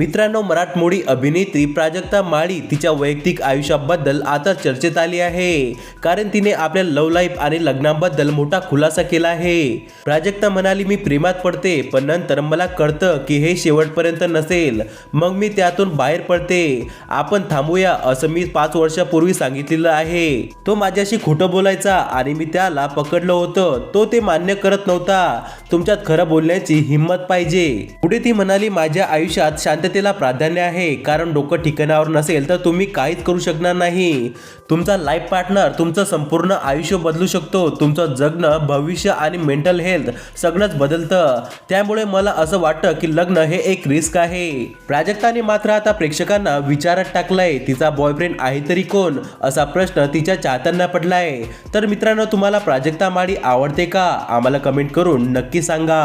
मित्रांनो मराठमोळी अभिनेत्री प्राजक्ता माळी तिच्या वैयक्तिक आयुष्याबद्दल आता चर्चेत आली आहे. कारण तिने आपल्या लव्ह लाईफ आणि लग्नाबद्दल मोठा खुलासा केला आहे. प्राजक्ता म्हणाली मी प्रेमात पडते पण नंतर मला कळतं की हे शेवटपर्यंत नसेल. मग मी त्यातून बाहेर पडते. आपण थांबूया असं मी पाच वर्षापूर्वी सांगितलेलं आहे. तो माझ्याशी खोटं बोलायचा आणि मी त्याला पकडलं होतं. तो ते मान्य करत नव्हता. तुमच्यात खरं बोलण्याची हिंमत पाहिजे. पुढे ती म्हणाली माझ्या आयुष्यात शांत शांततेला प्राधान्य आहे कारण डोकं ठिकाणावर नसेल तर तुम्ही काहीच करू शकणार नाही. तुमचा लाईफ पार्टनर तुमचं संपूर्ण आयुष्य बदलू शकतो. तुमचं जगणं भविष्य आणि मेंटल हेल्थ सगळंच बदलतं. त्यामुळे मला असं वाटतं की लग्न हे एक रिस्क आहे. प्राजक्ताने मात्र आता प्रेक्षकांना विचारात टाकलाय तिचा बॉयफ्रेंड आहे तरी कोण? असा प्रश्न तिच्या चाहत्यांना पडलाय. तर मित्रांनो तुम्हाला प्राजक्ता माळी आवडते का? आम्हाला कमेंट करून नक्की सांगा.